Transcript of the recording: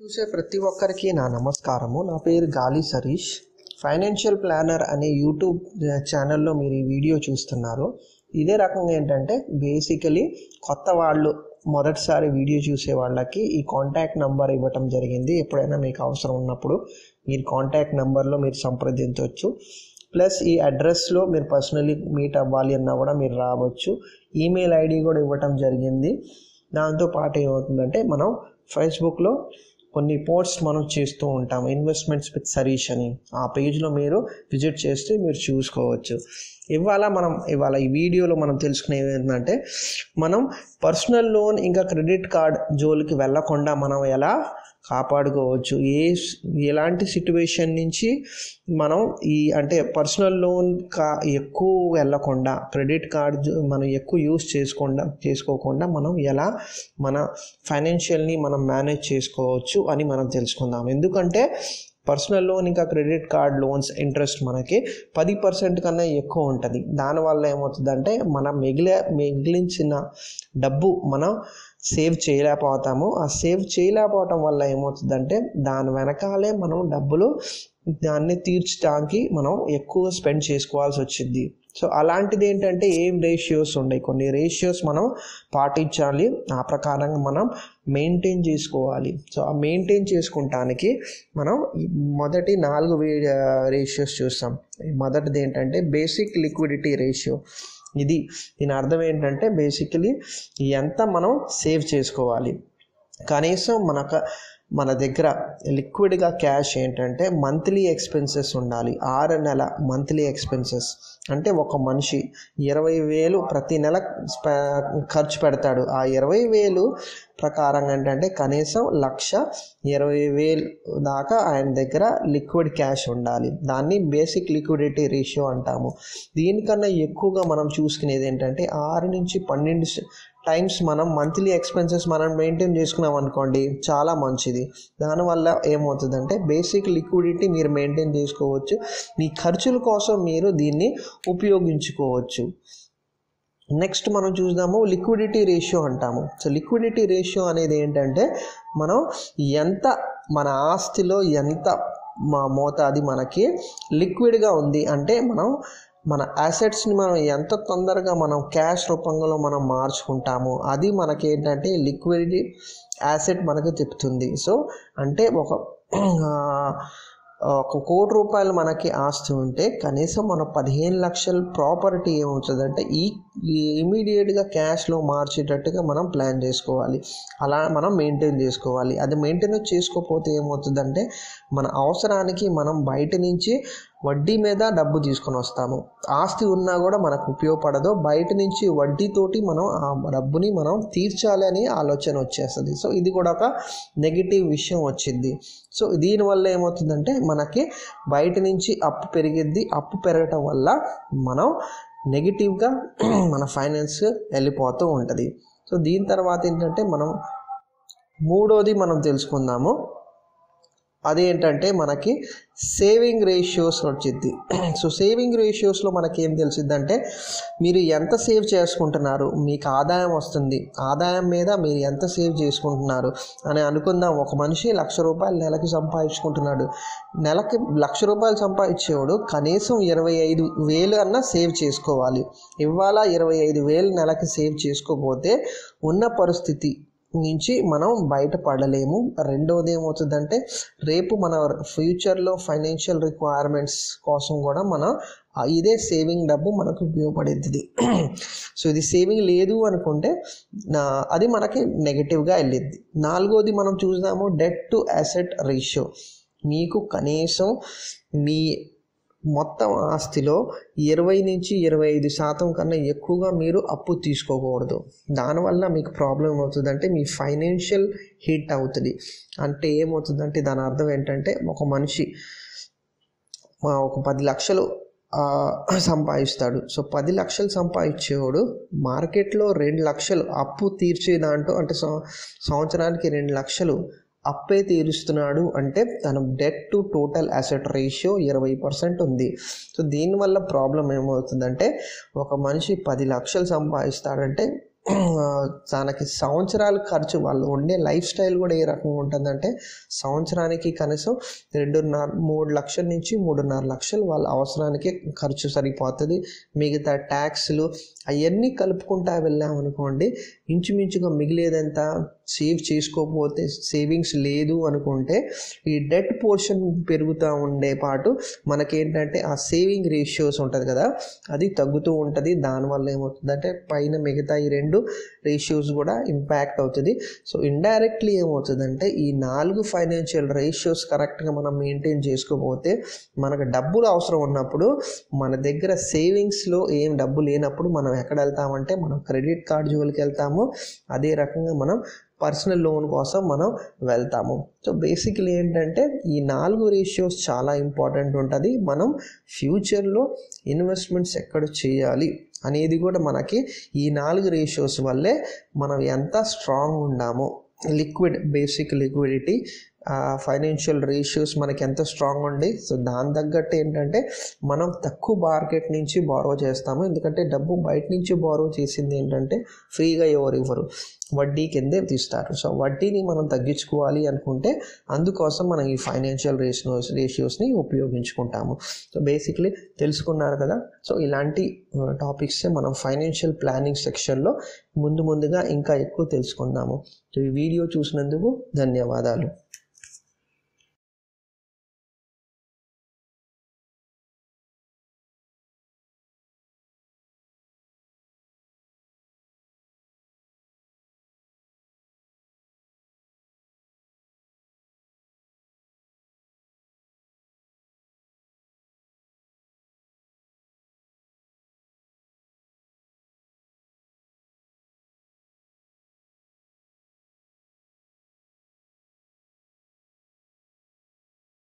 చూసే ప్రతి ఒక్కరికి నా నమస్కారము. నా పేరు గాలి సరీష్. ఫైనాన్షియల్ ప్లానర్ అనే యూట్యూబ్ ఛానల్లో మీరు ఈ వీడియో చూస్తున్నారు. ఇదే రకంగా ఏంటంటే బేసికలీ కొత్త వాళ్ళు మొదటిసారి వీడియో చూసే వాళ్ళకి ఈ కాంటాక్ట్ నెంబర్ ఇవ్వటం జరిగింది. ఎప్పుడైనా మీకు అవసరం ఉన్నప్పుడు మీరు కాంటాక్ట్ నెంబర్లో మీరు సంప్రదించవచ్చు. ప్లస్ ఈ అడ్రస్లో మీరు పర్సనలీ మీట్ అవ్వాలి అన్నా కూడా మీరు రావచ్చు. ఈమెయిల్ ఐడి కూడా ఇవ్వటం జరిగింది. దాంతో పాటు ఏమవుతుందంటే మనం ఫేస్బుక్లో కొన్ని పోస్ట్స్ మనం చేస్తూ ఉంటాం ఇన్వెస్ట్మెంట్స్ విత్ సరీష్ అని. ఆ పేజ్లో మీరు విజిట్ చేస్తే మీరు చూసుకోవచ్చు. ఇవాళ మనం ఇవాళ ఈ వీడియోలో మనం తెలుసుకునేవి ఏంటంటే మనం పర్సనల్ లోన్ ఇంకా క్రెడిట్ కార్డ్ జోలికి వెళ్ళకుండా మనం ఎలా కాపాడుకోవచ్చు. ఏ ఎలాంటి సిట్యువేషన్ నుంచి మనం ఈ అంటే పర్సనల్ లోన్ కా ఎక్కువ వెళ్ళకుండా క్రెడిట్ కార్డ్ మనం ఎక్కువ యూస్ చేసుకోకుండా చేసుకోకుండా మనం ఎలా మన ఫైనాన్షియల్ని మనం మేనేజ్ చేసుకోవచ్చు అని మనం తెలుసుకుందాం. ఎందుకంటే పర్సనల్ లోన్ ఇంకా క్రెడిట్ కార్డ్ లోన్స్ ఇంట్రెస్ట్ మనకి పది పర్సెంట్ కన్నా ఎక్కువ ఉంటుంది. దానివల్ల ఏమవుతుందంటే మనం మిగిలే మిగిలించిన డబ్బు మనం సేవ్ చేయలేకపోతాము. ఆ సేవ్ చేయలేకపోవటం వల్ల ఏమవుతుందంటే దాని వెనకాలే మనం డబ్బులు దాన్ని తీర్చడానికి మనం ఎక్కువ స్పెండ్ చేసుకోవాల్సి వచ్చింది. సో అలాంటిది ఏంటంటే ఏం రేషియోస్ ఉన్నాయి కొన్ని రేషియోస్ మనం పాటించాలి. ఆ ప్రకారంగా మనం మెయింటైన్ చేసుకోవాలి. సో ఆ మెయింటైన్ చేసుకుంటానికి మనం మొదటి నాలుగు రేషియోస్ చూస్తాం. మొదటిది ఏంటంటే బేసిక్ లిక్విడిటీ రేషియో. ఇది దీని అర్థం ఏంటంటే బేసికలీ ఎంత మనం సేవ్ చేసుకోవాలి. కనీసం మనకు మన దగ్గర లిక్విడ్గా క్యాష్ ఏంటంటే మంత్లీ ఎక్స్పెన్సెస్ ఉండాలి. ఆరు నెల మంత్లీ ఎక్స్పెన్సెస్. అంటే ఒక మనిషి ఇరవై వేలు ప్రతి నెల ఖర్చు పెడతాడు. ఆ ఇరవై వేలు ప్రకారం ఏంటంటే కనీసం లక్ష ఇరవై వేలు దాకా ఆయన దగ్గర లిక్విడ్ క్యాష్ ఉండాలి. దాన్ని బేసిక్ లిక్విడిటీ రేషియో అంటాము. దీనికన్నా ఎక్కువగా మనం చూసుకునేది ఏంటంటే ఆరు నుంచి పన్నెండు టైమ్స్ మనం మంత్లీ ఎక్స్పెన్సెస్ మనం మెయింటైన్ చేసుకున్నాం అనుకోండి చాలా మంచిది. దానివల్ల ఏమవుతుందంటే బేసిక్ లిక్విడిటీ మీరు మెయింటైన్ చేసుకోవచ్చు. మీ ఖర్చుల కోసం మీరు దీన్ని ఉపయోగించుకోవచ్చు. నెక్స్ట్ మనం చూద్దాము లిక్విడిటీ రేషియో అంటాము. సో లిక్విడిటీ రేషియో అనేది ఏంటంటే మనం ఎంత మన ఆస్తిలో ఎంత మా మోతాది మనకి లిక్విడ్గా ఉంది అంటే మనం మన అసెట్స్ని మనం ఎంత తొందరగా మనం క్యాష్ రూపంలో మనం మార్చుకుంటామో అది మనకి ఏంటంటే లిక్విడిటీ యాసెట్ మనకు చెప్తుంది సో అంటే ఒక ఒక కోటి రూపాయలు మనకి ఆస్తి ఉంటే కనీసం మన పదిహేను లక్షల ప్రాపర్టీ ఏమవుతుందంటే ఈ ఇమీడియట్గా క్యాష్లో మార్చేటట్టుగా మనం ప్లాన్ చేసుకోవాలి. అలా మనం మెయింటైన్ చేసుకోవాలి. అది మెయింటైన్ చేసుకోకపోతే ఏమవుతుందంటే మన అవసరానికి మనం బయట నుంచి వడ్డీ మీద డబ్బు తీసుకొని వస్తాము. ఆస్తి ఉన్నా కూడా మనకు ఉపయోగపడదు. బయట నుంచి వడ్డీతోటి మనం ఆ డబ్బుని మనం తీర్చాలి అని ఆలోచన వచ్చేస్తుంది. సో ఇది కూడా ఒక నెగిటివ్ విషయం వచ్చింది. సో దీనివల్ల ఏమవుతుందంటే మనకి బయట నుంచి అప్పు పెరిగిద్ది. అప్పు పెరగటం వల్ల మనం నెగిటివ్గా మన ఫైనాన్స్ వెళ్ళిపోతూ ఉంటుంది. సో దీని తర్వాత ఏంటంటే మనం మూడోది మనం తెలుసుకుందాము. అదేంటంటే మనకి సేవింగ్ రేషియోస్ వచ్చింది సో సేవింగ్ రేషియోస్లో మనకి ఏం తెలిసిద్దంటే మీరు ఎంత సేవ్ చేసుకుంటున్నారు మీకు ఆదాయం వస్తుంది. ఆదాయం మీద మీరు ఎంత సేవ్ చేసుకుంటున్నారు అని అనుకుందాం. ఒక మనిషి లక్ష రూపాయలు నెలకి సంపాదించుకుంటున్నాడు. నెలకి లక్ష రూపాయలు సంపాదించేవాడు కనీసం ఇరవై ఐదు వేలు అన్నా సేవ్ చేసుకోవాలి. ఇవాళ ఇరవై ఐదు వేలు నెలకి సేవ్ చేసుకోకపోతే ఉన్న పరిస్థితి నుంచి మనం బయటపడలేము. రెండవది ఏమవుతుందంటే రేపు మన ఫ్యూచర్లో ఫైనాన్షియల్ రిక్వైర్మెంట్స్ కోసం కూడా మన ఇదే సేవింగ్ డబ్బు మనకు ఉపయోగపడేది. సో ఇది సేవింగ్ లేదు అనుకుంటే అది మనకి నెగిటివ్గా వెళ్ళిద్ది. నాలుగోది మనం చూద్దాము డెట్ టు అసెట్ రేషియో. మీకు కనీసం మీ మొత్తం ఆస్తిలో ఇరవై నుంచి ఇరవై ఐదు శాతం కన్నా ఎక్కువగా మీరు అప్పు తీసుకోకూడదు. దానివల్ల మీకు ప్రాబ్లం ఏమవుతుందంటే మీ ఫైనాన్షియల్ హిట్ అవుతుంది. అంటే ఏమవుతుందంటే దాని అర్థం ఏంటంటే ఒక మనిషి ఒక పది లక్షలు సంపాదిస్తాడు. సో పది లక్షలు సంపాదించేవాడు మార్కెట్లో రెండు లక్షలు అప్పు తీర్చే దాంట్లో అంటే సంవత్సరానికి రెండు లక్షలు అప్పే తీరుస్తున్నాడు అంటే తన debt to total asset ratio ఇరవై పర్సెంట్ ఉంది. సో దీనివల్ల ప్రాబ్లం ఏమవుతుందంటే ఒక మనిషి పది లక్షలు సంపాదిస్తాడంటే తనకి సంవత్సరాలు ఖర్చు వాళ్ళు ఉండే లైఫ్ స్టైల్ కూడా ఏ రకంగా ఉంటుందంటే సంవత్సరానికి కనీసం రెండున్నర మూడు లక్షల నుంచి మూడున్నర లక్షలు వాళ్ళ అవసరానికి ఖర్చు సరిపోతుంది. మిగతా ట్యాక్స్లు అవన్నీ కలుపుకుంటా వెళ్ళామనుకోండి ఇంచుమించుగా మిగిలేదంతా సేవ్ చేసుకోకపోతే సేవింగ్స్ లేదు అనుకుంటే ఈ డెట్ పోర్షన్ పెరుగుతూ ఉండే పాటు మనకేంటంటే ఆ సేవింగ్ రేషియోస్ ఉంటుంది కదా అది తగ్గుతూ ఉంటుంది. దానివల్ల ఏమవుతుందంటే పైన మిగతా ఈ రెండు రేషియోస్ కూడా ఇంపాక్ట్ అవుతుంది. సో ఇండైరెక్ట్లీ ఏమవుతుందంటే ఈ నాలుగు ఫైనాన్షియల్ రేషియోస్ కరెక్ట్గా మనం మెయింటైన్ చేసుకోకపోతే మనకు డబ్బులు అవసరం ఉన్నప్పుడు మన దగ్గర సేవింగ్స్లో ఏం డబ్బు లేనప్పుడు మనం ఎక్కడ వెళ్తామంటే మనం క్రెడిట్ కార్డ్ జోలికి వెళ్తాము. అదే రకంగా మనం పర్సనల్ లోన్ కోసం మనం వెళ్తాము. సో బేసిక్లీ ఏంటంటే ఈ నాలుగు రేషియోస్ చాలా ఇంపార్టెంట్ ఉంటుంది. మనం ఫ్యూచర్లో ఇన్వెస్ట్మెంట్స్ ఎక్కడ చేయాలి అనేది కూడా మనకి ఈ నాలుగు రేషియోస్ వల్లే మనం ఎంత స్ట్రాంగ్ ఉన్నామో liquid basic liquidity financial ratios మనకి ఎంత స్ట్రాంగ్ ఉండి సో దాని తగ్గట్టు ఏంటంటే మనం తక్కువ మార్కెట్ నుంచి బారో చేస్తాము. ఎందుకంటే డబ్బు బయట నుంచి బారో చేసింది ఏంటంటే ఫ్రీగా ఎవరు ఇవ్వరు. వడ్డీ కిందే తీస్తారు. సో వడ్డీని మనం తగ్గించుకోవాలి అనుకుంటే అందుకోసం మనం ఈ ఫైనాన్షియల్ రేషియోస్ రేషియోస్ని ఉపయోగించుకుంటాము. సో బేసిక్లీ తెలుసుకున్నారు కదా? సో ఇలాంటి టాపిక్స్ మనం ఫైనాన్షియల్ ప్లానింగ్ సెక్షన్లో ముందు ముందుగా ఇంకా ఎక్కువ తెలుసుకుందాము. సో ఈ వీడియో చూసినందుకు ధన్యవాదాలు.